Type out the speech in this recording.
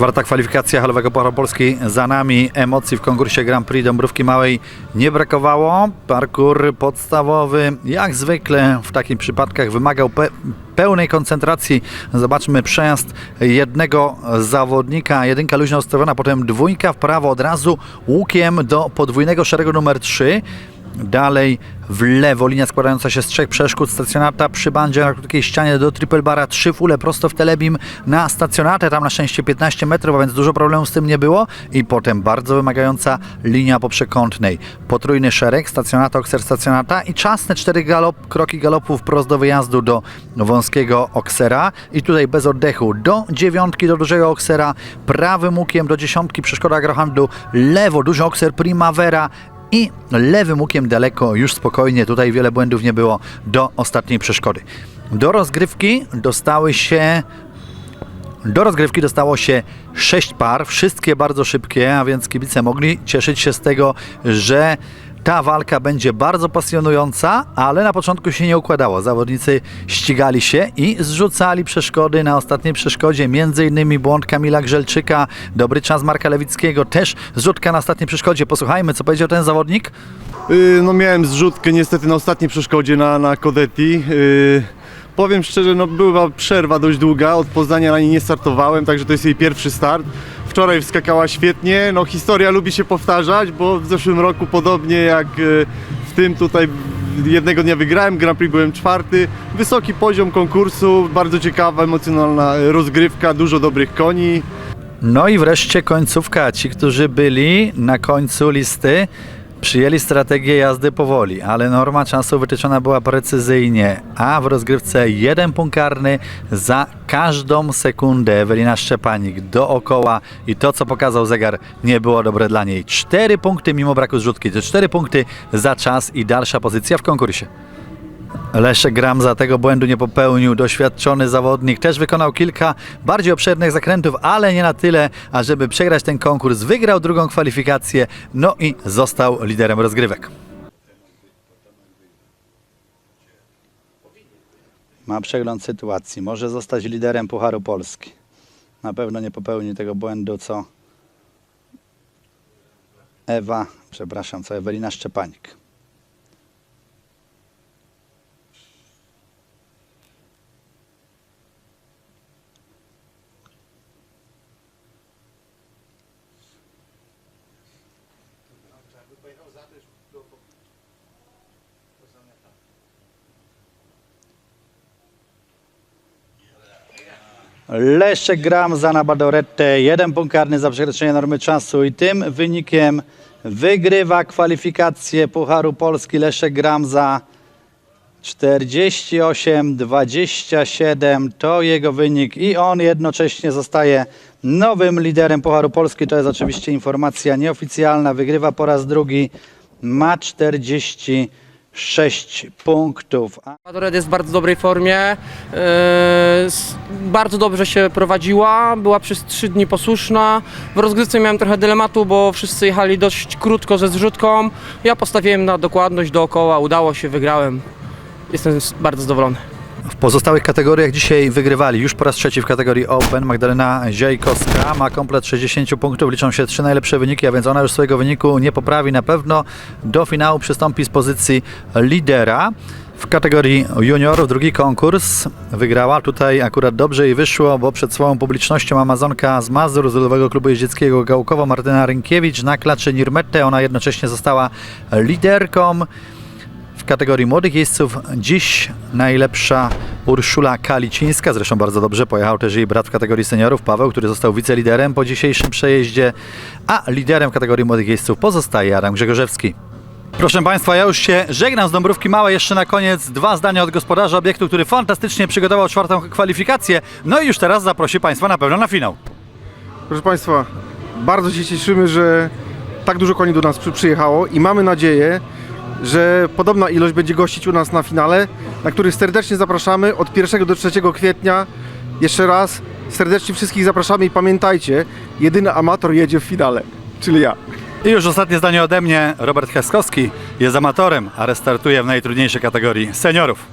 Czwarta kwalifikacja halowego Pucharu Polski za nami. Emocji w konkursie Grand Prix Dąbrówki Małej nie brakowało. Parkour podstawowy, jak zwykle w takich przypadkach, wymagał pe pełnej koncentracji. Zobaczmy przejazd jednego zawodnika. Jedynka luźno ustawiona, potem dwójka w prawo od razu łukiem do podwójnego szeregu numer 3. Dalej w lewo, linia składająca się z trzech przeszkód, stacjonata przy bandzie na krótkiej ścianie do triple bara, trzy fule prosto w telebim na stacjonatę, tam na szczęście 15 metrów, a więc dużo problemów z tym nie było i potem bardzo wymagająca linia poprzekątnej. Potrójny szereg, stacjonata, okser, stacjonata i czasne cztery galop, kroki galopu wprost do wyjazdu do wąskiego oksera i tutaj bez oddechu do dziewiątki, do dużego oksera, prawym łukiem do dziesiątki, przeszkoda agrohandlu, lewo, duży okser Primavera i lewym łukiem daleko, już spokojnie, tutaj wiele błędów nie było do ostatniej przeszkody. Do rozgrywki dostały się do rozgrywki dostało się sześć par, wszystkie bardzo szybkie, a więc kibice mogli cieszyć się z tego, że ta walka będzie bardzo pasjonująca, ale na początku się nie układało. Zawodnicy ścigali się i zrzucali przeszkody na ostatniej przeszkodzie, innymi błąd Kamila Grzelczyka, dobry czas Marka Lewickiego, też zrzutka na ostatniej przeszkodzie. Posłuchajmy, co powiedział ten zawodnik. Yy, No miałem zrzutkę niestety na ostatniej przeszkodzie na, na Kodetti. Yy, Powiem szczerze, no była przerwa dość długa, od Poznania na niej nie startowałem, także to jest jej pierwszy start. Wczoraj wskakała świetnie, no historia lubi się powtarzać, bo w zeszłym roku podobnie jak yy, w tym tutaj jednego dnia wygrałem, Grand Prix byłem czwarty. Wysoki poziom konkursu, bardzo ciekawa, emocjonalna rozgrywka, dużo dobrych koni. No i wreszcie końcówka. Ci, którzy byli na końcu listy, przyjęli strategię jazdy powoli, ale norma czasu wytyczona była precyzyjnie, a w rozgrywce jeden punkt karny za każdą sekundę Ewelina Szczepanik dookoła i to, co pokazał zegar, nie było dobre dla niej. Cztery punkty mimo braku zrzutki, to cztery punkty za czas i dalsza pozycja w konkursie. Leszek Gramza tego błędu nie popełnił. Doświadczony zawodnik też wykonał kilka bardziej obszernych zakrętów, ale nie na tyle, ażeby przegrać ten konkurs. Wygrał drugą kwalifikację, no i został liderem rozgrywek. Ma przegląd sytuacji. Może zostać liderem Pucharu Polski. Na pewno nie popełni tego błędu, co Ewa, przepraszam, co Ewelina Szczepanik. Leszek Gramza na Badoretę, jeden punkt karny za przekroczenie normy czasu i tym wynikiem wygrywa kwalifikację Pucharu Polski Leszek Gramza 48-27 to jego wynik i on jednocześnie zostaje nowym liderem Pucharu Polski. To jest oczywiście informacja nieoficjalna. Wygrywa po raz drugi, ma 46 punktów. Adored jest w bardzo dobrej formie. s- Bardzo dobrze się prowadziła. Była przez trzy dni posłuszna. W rozgrywce miałem trochę dylematu, bo wszyscy jechali dość krótko ze zrzutką. Ja postawiłem na dokładność dookoła. Udało się, wygrałem. Jestem bardzo zadowolony. W pozostałych kategoriach dzisiaj wygrywali już po raz trzeci w kategorii Open. Magdalena Ziejkowska ma komplet 60 punktów, liczą się trzy najlepsze wyniki, a więc ona już swojego wyniku nie poprawi. Na pewno do finału przystąpi z pozycji lidera. W kategorii juniorów drugi konkurs wygrała. Tutaj akurat dobrze jej wyszło, bo przed swoją publicznością Amazonka z Mazur, z Ludowego Klubu Jeździeckiego Gałkowo, Martyna Rynkiewicz na klaczy Nirmette. Ona jednocześnie została liderką. W kategorii młodych jeźdźców dziś najlepsza Urszula Kalicińska, zresztą bardzo dobrze pojechał też jej brat w kategorii seniorów, Paweł, który został wiceliderem po dzisiejszym przejeździe, a liderem w kategorii młodych jeźdźców pozostaje Adam Grzegorzewski. Proszę Państwa, ja już się żegnam z Dąbrówki Małej. Jeszcze na koniec dwa zdania od gospodarza obiektu, który fantastycznie przygotował czwartą kwalifikację. No i już teraz zaprosi Państwa na pewno na finał. Proszę Państwa, bardzo się cieszymy, że tak dużo koni do nas przy, przyjechało i mamy nadzieję, że podobna ilość będzie gościć u nas na finale, na który serdecznie zapraszamy od 1 do 3 kwietnia. Jeszcze raz serdecznie wszystkich zapraszamy i pamiętajcie, jedyny amator jedzie w finale, czyli ja. I już ostatnie zdanie ode mnie. Robert Haskowski jest amatorem, ale startuje w najtrudniejszej kategorii seniorów.